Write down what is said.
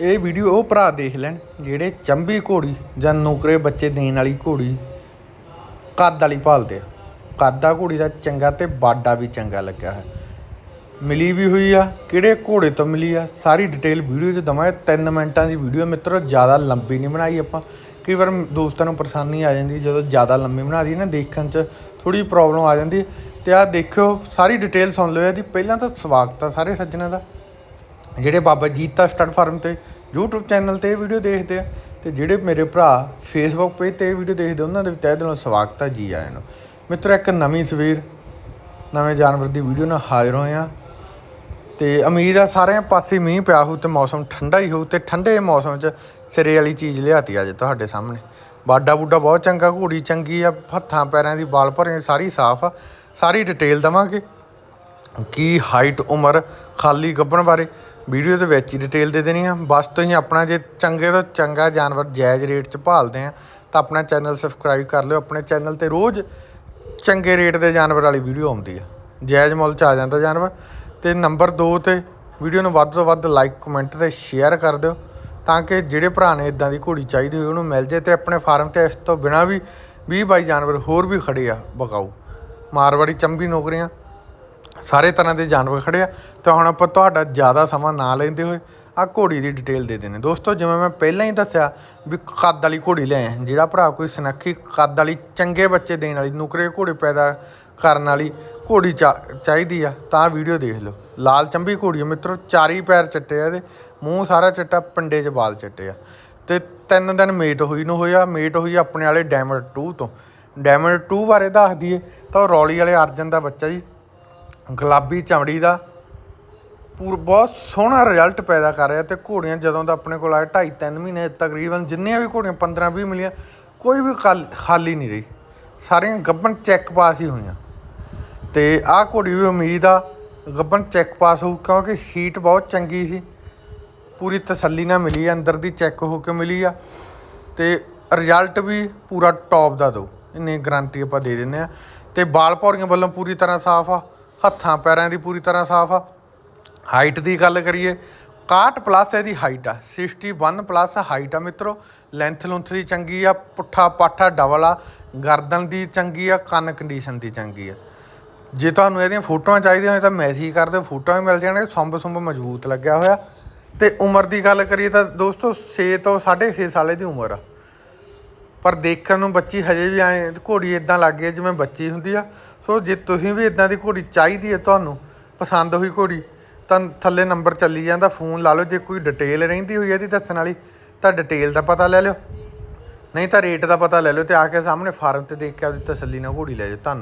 ਇਹ ਵੀਡੀਓ ਉਹ ਭਰਾ ਦੇਖ ਲੈਣ, ਜਿਹੜੇ ਚੰਬੀ ਘੋੜੀ ਜਾਂ ਨੌਕਰੇ ਬੱਚੇ ਦੇਣ ਵਾਲੀ ਘੋੜੀ ਕੱਦ ਵਾਲੀ ਭਾਲਦੇ ਆ। ਕੱਦ ਆ ਘੋੜੀ ਦਾ ਚੰਗਾ ਤੇ ਬਾਡਾ ਵੀ ਚੰਗਾ ਲੱਗਿਆ ਹੈ ਮਿਲੀ ਵੀ ਹੋਈ ਆ, ਕਿਹੜੇ ਘੋੜੇ ਤੋਂ ਮਿਲੀ ਆ, ਸਾਰੀ ਡਿਟੇਲ ਵੀਡੀਓ 'ਚ ਦਵਾਂਗੇ। 3 ਮਿੰਟਾਂ ਦੀ ਵੀਡੀਓ ਮਿੱਤਰੋ, ਜ਼ਿਆਦਾ ਲੰਬੀ ਨਹੀਂ ਬਣਾਈ ਆਪਾਂ। ਕਈ ਵਾਰ ਦੋਸਤਾਂ ਨੂੰ ਪਰੇਸ਼ਾਨੀ ਆ ਜਾਂਦੀ, ਜਦੋਂ ਜ਼ਿਆਦਾ ਲੰਬੀ ਬਣਾ ਦਈਏ ਨਾ, ਦੇਖਣ 'ਚ ਥੋੜੀ ਪ੍ਰੋਬਲਮ ਆ ਜਾਂਦੀ। ਹੈ। ਤੇ ਆ ਦੇਖਿਓ, ਸਾਰੀ ਡਿਟੇਲ ਸੁਣ ਲਓ ਜੀ ਪਹਿਲਾਂ ਤਾਂ ਸਵਾਗਤ ਆ ਸਾਰੇ ਸੱਜਣਾਂ ਦਾ। ਜਿਹੜੇ ਬਾਬਾ ਜੀਤਾ ਸਟੱਡ ਫਾਰਮ ਤੇ YouTube ਚੈਨਲ ਤੇ ਇਹ ਵੀਡੀਓ ਦੇਖਦੇ ਆ, ਤੇ ਜਿਹੜੇ ਮੇਰੇ ਭਰਾ Facebook ਪੇਜ ਤੇ ਇਹ ਵੀਡੀਓ ਦੇਖਦੇ ਉਹਨਾਂ ਦੇ ਤਹਿ ਦਿਲੋਂ ਸਵਾਗਤ ਆ ਜੀ ਆਇਆਂ ਨੂੰ। ਮਿੱਤਰੋ, ਇੱਕ ਨਵੀਂ ਸਵੇਰ, ਨਵੇਂ ਜਾਨਵਰ ਦੀ ਵੀਡੀਓ ਨਾਲ ਹਾਜ਼ਰ ਹੋਏ ਆ। ਤੇ ਉਮੀਦ ਆ ਸਾਰਿਆਂ ਪਾਸੇ ਮੀਂਹ ਪਿਆ ਹੋਊ ਤੇ ਮੌਸਮ ਠੰਡਾ ਹੀ ਹੋਊ ਤੇ ਠੰਡੇ ਮੌਸਮ 'ਚ ਸਿਰੇ ਵਾਲੀ ਚੀਜ਼ ਲਿਆਤੀ ਅੱਜ ਤੁਹਾਡੇ ਸਾਹਮਣੇ। ਬਾਡਾ ਬੂਡਾ ਬਹੁਤ ਚੰਗਾ, ਘੋੜੀ ਚੰਗੀ ਆ, ਹੱਥਾਂ ਪੈਰਾਂ ਦੀ ਬਾਲ ਭਰੇ ਸਾਰੀ ਸਾਫ਼ ਆ। ਸਾਰੀ ਡਿਟੇਲ ਦਵਾਂਗੇ। ਕੀ ਹਾਈਟ ਉਮਰ, ਖਾਲੀ ਗੱਭਣ ਬਾਰੇ ਵੀਡੀਓ ਦੇ ਵਿੱਚ ਹੀ ਡਿਟੇਲ ਦੇ ਦੇਣੀ ਆ। ਬਸ ਤੁਸੀਂ ਆਪਣਾ ਜੇ ਚੰਗੇ ਤੋਂ ਚੰਗਾ ਜਾਨਵਰ ਜਾਇਜ਼ ਰੇਟ 'ਚ ਭਾਲਦੇ ਆ, ਤਾਂ ਆਪਣਾ ਚੈਨਲ ਸਬਸਕ੍ਰਾਈਬ ਕਰ ਲਿਓ। ਆਪਣੇ ਚੈਨਲ ਤੇ ਰੋਜ਼ ਚੰਗੇ ਰੇਟ ਦੇ ਜਾਨਵਰ ਵਾਲੀ ਵੀਡੀਓ ਆਉਂਦੀ ਆ। ਜਾਇਜ਼ ਮੁੱਲ 'ਚ ਆ ਜਾਂਦਾ ਜਾਨਵਰ। ਤੇ ਨੰਬਰ 2 ਤੇ ਵੀਡੀਓ ਨੂੰ ਵੱਧ ਤੋਂ ਵੱਧ ਲਾਈਕ ਕਮੈਂਟ ਤੇ ਸ਼ੇਅਰ ਕਰ ਦਿਓ, ਤਾਂ ਕਿ ਜਿਹੜੇ ਭਰਾ ਨੇ ਇਦਾਂ ਦੀ ਘੋੜੀ ਚਾਹੀਦੀ ਹੋਈ ਉਹਨੂੰ ਮਿਲ ਜੇ ਤੇ ਆਪਣੇ ਫਾਰਮ ਤੇ ਇਸ ਤੋਂ ਬਿਨਾ ਵੀ 20 22 ਜਾਨਵਰ ਹੋਰ ਵੀ ਖੜੇ ਆ ਬਕਾਊ। ਮਾਰਵਾੜੀ ਚੰਬੀ ਨੌਕਰੀਆਂ। ਸਾਰੇ ਤਰ੍ਹਾਂ ਦੇ ਜਾਨਵਰ ਖੜੇ ਆ। ਤਾਂ ਹੁਣ ਆਪਾਂ ਤੁਹਾਡਾ ਜ਼ਿਆਦਾ ਸਮਾਂ ਨਾ ਲੈਂਦੇ ਹੋਏ ਆ ਘੋੜੀ ਦੀ ਡਿਟੇਲ ਦੇ ਦੇਣੇ ਦੋਸਤੋ, ਜਿਵੇਂ ਮੈਂ ਪਹਿਲਾਂ ਹੀ ਦੱਸਿਆ ਵੀ ਕੱਦ ਵਾਲੀ ਘੋੜੀ ਲਿਆਏ ਜਿਹੜਾ ਭਰਾ ਕੋਈ ਸਨੱਖੀ ਕੱਦ ਵਾਲੀ ਚੰਗੇ ਬੱਚੇ ਦੇਣ ਵਾਲੀ, ਨੁਕਰੇ ਘੋੜੇ ਪੈਦਾ ਕਰਨ ਵਾਲੀ ਘੋੜੀ ਚਾ- ਚਾਹੀਦੀ ਆ, ਤਾਂ ਵੀਡੀਓ ਦੇਖ ਲਓ। ਲਾਲ ਚੰਬੀ ਘੋੜੀ ਆ ਮਿੱਤਰੋ, ਚਾਰੀ ਪੈਰ ਚਿੱਟੇ ਆ ਇਹਦੇ। ਮੂੰਹ ਸਾਰਾ ਚਿੱਟਾ, ਪਿੰਡੇ 'ਚ ਵਾਲ ਚਿੱਟੇ ਆ। ਤੇ ਤਿੰਨ ਦਿਨ ਮੇਟ ਹੋਈ ਨੂੰ ਹੋਇਆ। ਮੇਟ ਹੋਈ ਆਪਣੇ ਵਾਲੇ ਡਾਇਮੰਡ 2 ਤੋਂ। ਡਾਇਮੰਡ 2 ਬਾਰੇ ਦੱਸ ਦਈਏ। ਤਾਂ ਉਹ ਰੌਲੀ ਵਾਲੇ ਅਰਜਨ ਦਾ ਬੱਚਾ ਜੀ ਗੁਲਾਬੀ ਚਮੜੀ ਦਾ ਪੂਰ ਬਹੁਤ ਸੋਹਣਾ ਰਿਜ਼ਲਟ ਪੈਦਾ ਕਰ ਰਿਹਾ ਤੇ ਘੋੜੀਆਂ ਜਦੋਂ ਦਾ ਆਪਣੇ ਕੋਲ ਆਏ 2.5 3 ਮਹੀਨੇ ਤਕਰੀਬਨ ਜਿੰਨੀਆਂ ਵੀ ਘੋੜੀਆਂ 15 20 ਮਿਲੀਆਂ, ਕੋਈ ਵੀ ਖਾਲ- ਖਾਲੀ ਨਹੀਂ ਰਹੀ। ਸਾਰੀਆਂ ਗੱਬਨ ਚੈੱਕ ਪਾਸ ਹੀ ਹੋਈਆਂ। ਤੇ ਆਹ ਘੋੜੀ ਵੀ ਉਮੀਦ ਆ ਗੱਬਨ ਚੈੱਕ ਪਾਸ ਹੋਊ ਕਿਉਂਕਿ ਹੀਟ ਬਹੁਤ ਚੰਗੀ ਸੀ। ਪੂਰੀ ਤਸੱਲੀ ਨਾਲ ਮਿਲੀ ਅੰਦਰ ਦੀ ਚੈੱਕ ਹੋ ਕੇ ਮਿਲੀ ਆ। ਤੇ ਰਿਜ਼ਲਟ ਵੀ ਪੂਰਾ ਟੌਪ ਦਾ ਦੋ। ਇੰਨੀ ਗਾਰੰਟੀ ਆਪਾਂ ਦੇ ਦਿੰਦੇ ਆ। ਤੇ ਬਾਲ ਪੌੜੀਆਂ ਵੱਲੋਂ ਪੂਰੀ ਤਰ੍ਹਾਂ ਸਾਫ਼ ਆ। ਹੱਥਾਂ ਪੈਰਾਂ ਦੀ ਪੂਰੀ ਤਰ੍ਹਾਂ ਸਾਫ਼ ਆ। ਹਾਈਟ ਦੀ ਗੱਲ ਕਰੀਏ 61 ਪਲੱਸ ਇਹਦੀ ਹਾਈਟ ਆ। 61 ਪਲੱਸ ਹਾਈਟ ਆ ਮਿੱਤਰੋ। ਲੈਂਥ ਲੁੰਥ ਦੀ ਚੰਗੀ ਆ, ਪੁੱਠਾ ਪਾਠਾ ਡਬਲ ਆ, ਗਰਦਨ ਦੀ ਚੰਗੀ ਆ, ਕੰਨ ਕੰਡੀਸ਼ਨ ਦੀ ਚੰਗੀ ਆ। ਜੇ ਤੁਹਾਨੂੰ ਇਹਦੀਆਂ ਫੋਟੋਆਂ ਚਾਹੀਦੀਆਂ ਹੋਏ ਤਾਂ ਮੈਸੇਜ ਕਰ ਦਿਓ, ਫੋਟੋਆਂ ਵੀ ਮਿਲ ਜਾਣਗੇ ਸੰਭ ਸੰਭ ਮਜ਼ਬੂਤ ਲੱਗਿਆ ਹੋਇਆ। ਤੇ ਉਮਰ ਦੀ ਗੱਲ ਕਰੀਏ ਤਾਂ ਦੋਸਤੋ 6 ਤੋਂ 6.5 ਸਾਲੇ ਦੀ ਉਮਰ ਆ। ਪਰ ਦੇਖਣ ਨੂੰ ਬੱਚੀ ਹਜੇ ਵੀ ਐ, ਘੋੜੀ ਇਦਾਂ ਲੱਗ ਗਈ ਹੈ ਜਿਵੇਂ ਬੱਚੀ ਹੁੰਦੀ ਆ। ਸੋ ਜੇ ਤੁਸੀਂ ਵੀ ਇਦਾਂ ਦੀ ਘੋੜੀ ਚਾਹੀਦੀ ਹੈ ਤੁਹਾਨੂੰ, ਪਸੰਦ ਹੋਈ ਘੋੜੀ, ਤਾਂ ਥੱਲੇ ਨੰਬਰ ਚੱਲੀ ਜਾਂਦਾ, ਫੋਨ ਲਾ ਲਓ, ਜੇ ਕੋਈ ਡਿਟੇਲ ਰਹਿੰਦੀ ਹੋਈ ਇਹਦੀ ਦੱਸਣ ਵਾਲੀ, ਤਾਂ ਡਿਟੇਲ ਦਾ ਪਤਾ ਲੈ ਲਿਓ। ਨਹੀਂ ਤਾਂ ਰੇਟ ਦਾ ਪਤਾ ਲੈ ਲਿਓ ਤੇ ਆ ਕੇ ਸਾਹਮਣੇ ਫਾਰਮ ਤੇ ਦੇਖ ਕੇ ਆਪਦੀ ਤਸੱਲੀ ਨਾਲ ਘੋੜੀ ਲੈ ਜਾਓ। ਧੰਨਵਾਦ।